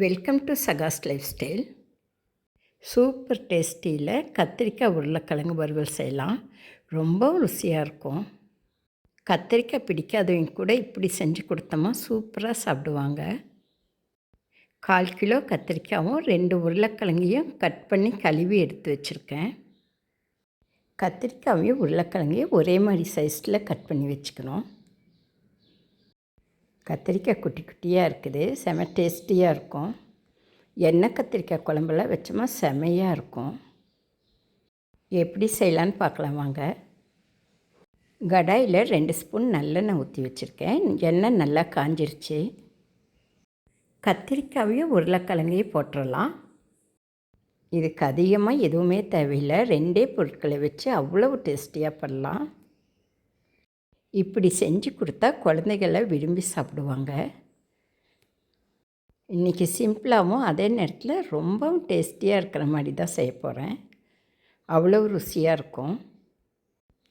Welcome to சகாஸ் lifestyle super டேஸ்டியில் கத்திரிக்காய் உருளைக்கிழங்கு வறுவல் செய்யலாம். ரொம்ப ருசியாக இருக்கும். கத்திரிக்காய் பிடிக்காதவங்க கூட இப்படி செஞ்சு கொடுத்தோமா சூப்பராக சாப்பிடுவாங்க. கால் கிலோ கத்திரிக்காயும் ரெண்டு உருளைக்கிழங்கையும் கட் பண்ணி கழுவி எடுத்து வச்சுருக்கேன். கத்திரிக்காயையும் உருளைக்கிழங்கையும் ஒரே மாதிரி சைஸில் கட் பண்ணி வச்சுக்கணும். கத்திரிக்காய் குட்டி குட்டியாக இருக்குது. செம டேஸ்டியாக இருக்கும். எண்ணெய் கத்திரிக்காய் குழம்புலாம் வச்சோமா செமையாக இருக்கும். எப்படி செய்யலான்னு பார்க்கலாம் வாங்க. கடாயில் ரெண்டு ஸ்பூன் நல்லெண்ணெய் ஊற்றி வச்சுருக்கேன். எண்ணெய் நல்லா காஞ்சிருச்சு. கத்திரிக்காயையும் உருளைக்கிழங்கையும் போட்டுடலாம் இதுக்கு அதிகமாக எதுவுமே தேவையில்லை. ரெண்டே பொருட்களை வச்சு அவ்வளவு டேஸ்டியாக பண்ணலாம். இப்படி செஞ்சு கொடுத்தா குழந்தைகளை விரும்பி சாப்பிடுவாங்க. இன்றைக்கி சிம்பிளாகவும் அதே நேரத்தில் ரொம்பவும் டேஸ்டியாக இருக்கிற மாதிரி தான் செய்ய போகிறேன் அவ்வளோ ருசியாக இருக்கும்.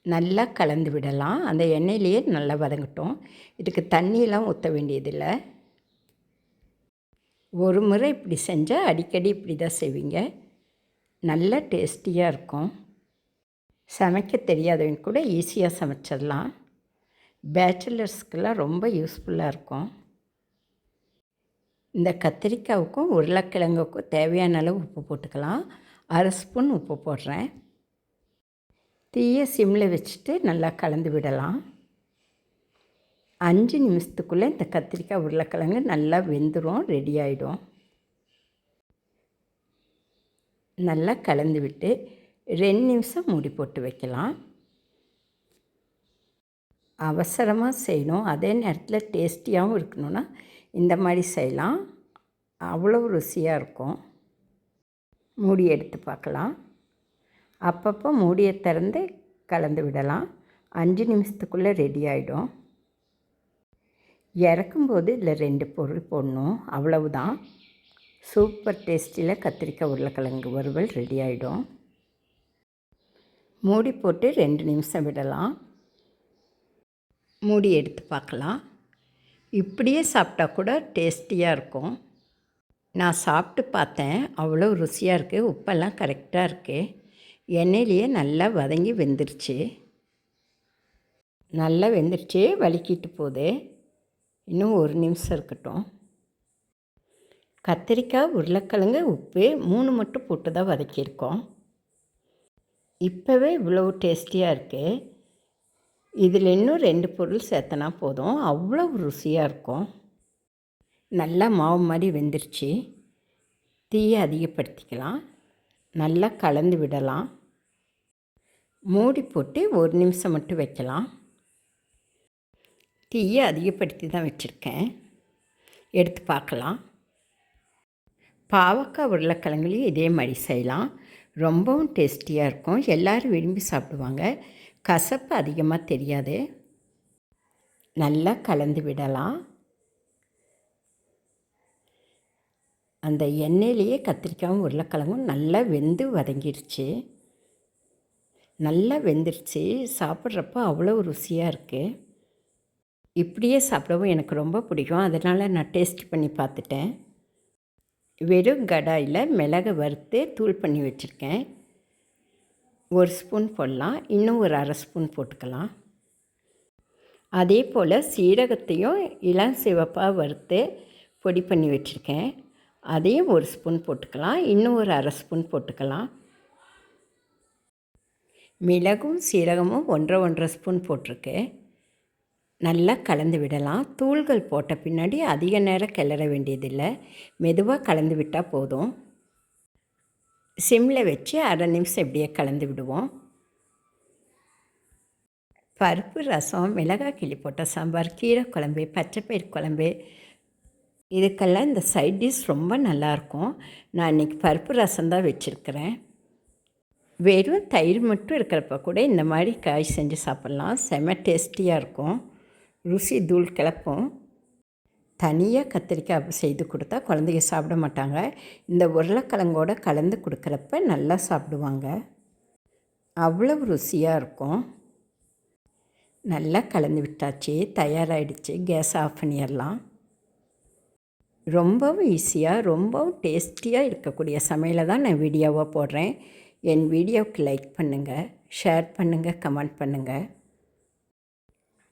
நல்லா கலந்து விடலாம். அந்த எண்ணெயிலேயே நல்லா வதங்கட்டும். இதுக்கு தண்ணியெலாம் ஊற்ற வேண்டியதில்லை. ஒரு முறை இப்படி செஞ்சால் அடிக்கடி இப்படி தான் செய்வீங்க. நல்லா டேஸ்டியாக இருக்கும். சமைக்க தெரியாதவங்க கூட ஈஸியாக சமைச்சிடலாம். பேச்சுலர்ஸ்க்கெல்லாம் ரொம்ப யூஸ்ஃபுல்லாக இருக்கும். இந்த கத்திரிக்காவுக்கும் உருளைக்கிழங்குக்கும் தேவையான அளவு உப்பு போட்டுக்கலாம். அரை ஸ்பூன் உப்பு போடுறேன். தீயை சிம்மில் வச்சுட்டு நல்லா கலந்து விடலாம். அஞ்சு நிமிஷத்துக்குள்ளே இந்த கத்திரிக்காய் உருளைக்கிழங்கு நல்லா வெந்துடும் ரெடி ஆகிடும் நல்லா கலந்து விட்டு ரெண்டு நிமிஷம் மூடி போட்டு வைக்கலாம். அவசரமாக செய்யணும். அதே நேரத்தில் டேஸ்டியாகவும் இருக்கணும்னா இந்த மாதிரி செய்யலாம். அவ்வளோ ருசியாக இருக்கும். மூடி எடுத்து பார்க்கலாம். அப்பப்போ மூடியை திறந்து கலந்து விடலாம். அஞ்சு நிமிஷத்துக்குள்ளே ரெடி ஆகிடும் இறக்கும்போது இதில் ரெண்டு பொருள் போடணும். அவ்வளவுதான். சூப்பர் டேஸ்டியில் கத்திரிக்காய் உருளைக்கிழங்கு வறுவல் ரெடி ஆகிடும் மூடி போட்டு ரெண்டு நிமிஷம் விடலாம். மூடி எடுத்து பார்க்கலாம். இப்படியே சாப்பிட்டா கூட டேஸ்டியாக இருக்கும். நான் சாப்பிட்டு பார்த்தேன். அவ்வளோ ருசியாக இருக்குது உப்பெல்லாம் கரெக்டாக இருக்குது எண்ணெயிலேயே நல்லா வதங்கி வெந்துருச்சு. நல்லா வெந்துருச்சு. வலிக்கிட்டு போகுது. இன்னும் ஒரு நிமிஷம் இருக்கட்டும். கத்திரிக்காய் உருளைக்கிழங்கு உப்பு மூணு மட்டும் போட்டு தான் வதக்கியிருக்கோம். இப்போவே இவ்வளோ டேஸ்டியாக இருக்குது இதில் இன்னும் ரெண்டு பொருள் சேர்த்தனா போதும். அவ்வளோ ருசியாக இருக்கும். நல்லா மாவு மாதிரி வெந்துருச்சு. தீயை அதிகப்படுத்திக்கலாம். நல்லா கலந்து விடலாம். மூடி போட்டு ஒரு நிமிஷம் மட்டும் வைக்கலாம். தீயை அதிகப்படுத்தி தான் வச்சுருக்கேன். எடுத்து பார்க்கலாம். பாவக்காய் உருளைக்கிழங்குலையும் இதே மாதிரி செய்யலாம். ரொம்பவும் டேஸ்டியாக இருக்கும். எல்லோரும் விரும்பி சாப்பிடுவாங்க. கசப்பு அதிகமாக தெரியாது. நல்லா கலந்து விடலாம். அந்த எண்ணெயிலேயே கத்திரிக்காயும் உருளைக்கிழங்கும் நல்லா வெந்து வதங்கிடுச்சு நல்லா வெந்துருச்சு. சாப்பிட்றப்போ அவ்வளோ ருசியாக இருக்குது இப்படியே சாப்பிடவும் எனக்கு ரொம்ப பிடிக்கும். அதனால் நான் டேஸ்ட் பண்ணி பார்த்துட்டேன். வெறும் கடாயில் மிளகை வறுத்து தூள் பண்ணி வச்சுருக்கேன். ஒரு ஸ்பூன் போடலாம். இன்னும் ஒரு அரை ஸ்பூன் போட்டுக்கலாம். அதே போல் சீரகத்தையும் இளம் சிவப்பாக வறுத்து பொடி பண்ணி வச்சுருக்கேன். அதையும் ஒரு ஸ்பூன் போட்டுக்கலாம். இன்னும் ஒரு அரை ஸ்பூன் போட்டுக்கலாம். மிளகும் சீரகமும் ஒன்றரை ஒன்றரை ஸ்பூன் போட்டிருக்கேன் நல்லா கலந்து விடலாம். தூள்கள் போட்ட பின்னாடி அதிக நேரம் கிளற வேண்டியதில்லை. மெதுவாக கலந்து விட்டால் போதும். சிம்மில் வச்சு அரை நிமிஷம் இப்படியே கலந்து விடுவோம். பருப்பு ரசம் மிளகாய் கிளி போட்ட சாம்பார் கீரை குழம்பு பச்சைப்பயிர் குழம்பு. இதுக்கெல்லாம் இந்த சைட் டிஷ் ரொம்ப நல்லாயிருக்கும் நான் இன்றைக்கி பருப்பு ரசம் தான் வச்சுருக்கிறேன். வெறும் தயிர் மட்டும் இருக்கிறப்ப கூட இந்த மாதிரி காய் செஞ்சு சாப்பிட்லாம். செம டேஸ்டியாக இருக்கும். ருசி தூள் கிளப்பும். தனியாக கத்திரிக்காய் செய்து கொடுத்தா குழந்தைங்க சாப்பிட மாட்டாங்க. இந்த உருளைக்கிழங்கோடு கலந்து கொடுக்குறப்ப நல்லா சாப்பிடுவாங்க. அவ்வளவு ருசியாக இருக்கும். நல்லா கலந்து விட்டாச்சு தயாராகிடுச்சு கேஸ் ஆஃப் பண்ணிடலாம். ரொம்பவும் ஈஸியாக ரொம்பவும் டேஸ்டியாக இருக்கக்கூடிய சமையலை தான் நான் வீடியோவாக போடுறேன். என் வீடியோவுக்கு லைக் பண்ணுங்கள் ஷேர் பண்ணுங்கள் கமெண்ட் பண்ணுங்கள்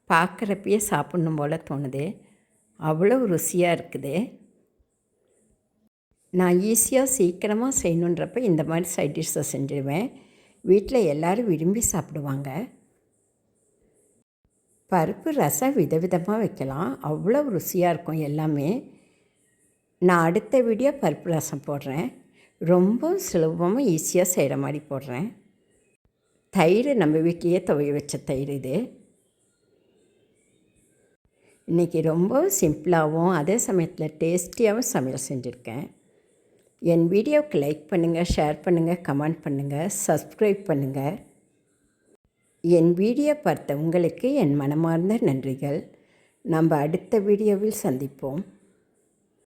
பார்க்குறப்பயே சாப்பிட்ணும் போல் தோணுது. அவ்வளோ ருசியாக இருக்குது. நான் ஈஸியாக சீக்கிரமாக செய்யணுன்றப்ப இந்த மாதிரி சைட் டிஷ்ஷை செஞ்சுருவேன். வீட்டில் எல்லோரும் விரும்பி சாப்பிடுவாங்க. பருப்பு ரசம் விதவிதமாக வைக்கலாம். அவ்வளோ ருசியாக இருக்கும் எல்லாமே. நான் அடுத்த வீடியோ பருப்பு ரசம் போடுறேன். ரொம்ப சுலபமாக ஈஸியாக செய்கிற மாதிரி போடுறேன். தயிர் நம்ம வீட்லேயே துவைய வச்ச தயிர் இது. இன்றைக்கி ரொம்ப சிம்பிளாகவும் அதே சமயத்தில் டேஸ்டியாகவும் சமையல் செஞ்சுருக்கேன். என் வீடியோவுக்கு லைக் பண்ணுங்கள் ஷேர் பண்ணுங்கள் கமெண்ட் பண்ணுங்கள் சப்ஸ்கிரைப் பண்ணுங்கள் என் வீடியோ பார்த்த உங்களுக்கு என் மனமார்ந்த நன்றிகள். நம்ம அடுத்த வீடியோவில் சந்திப்போம்.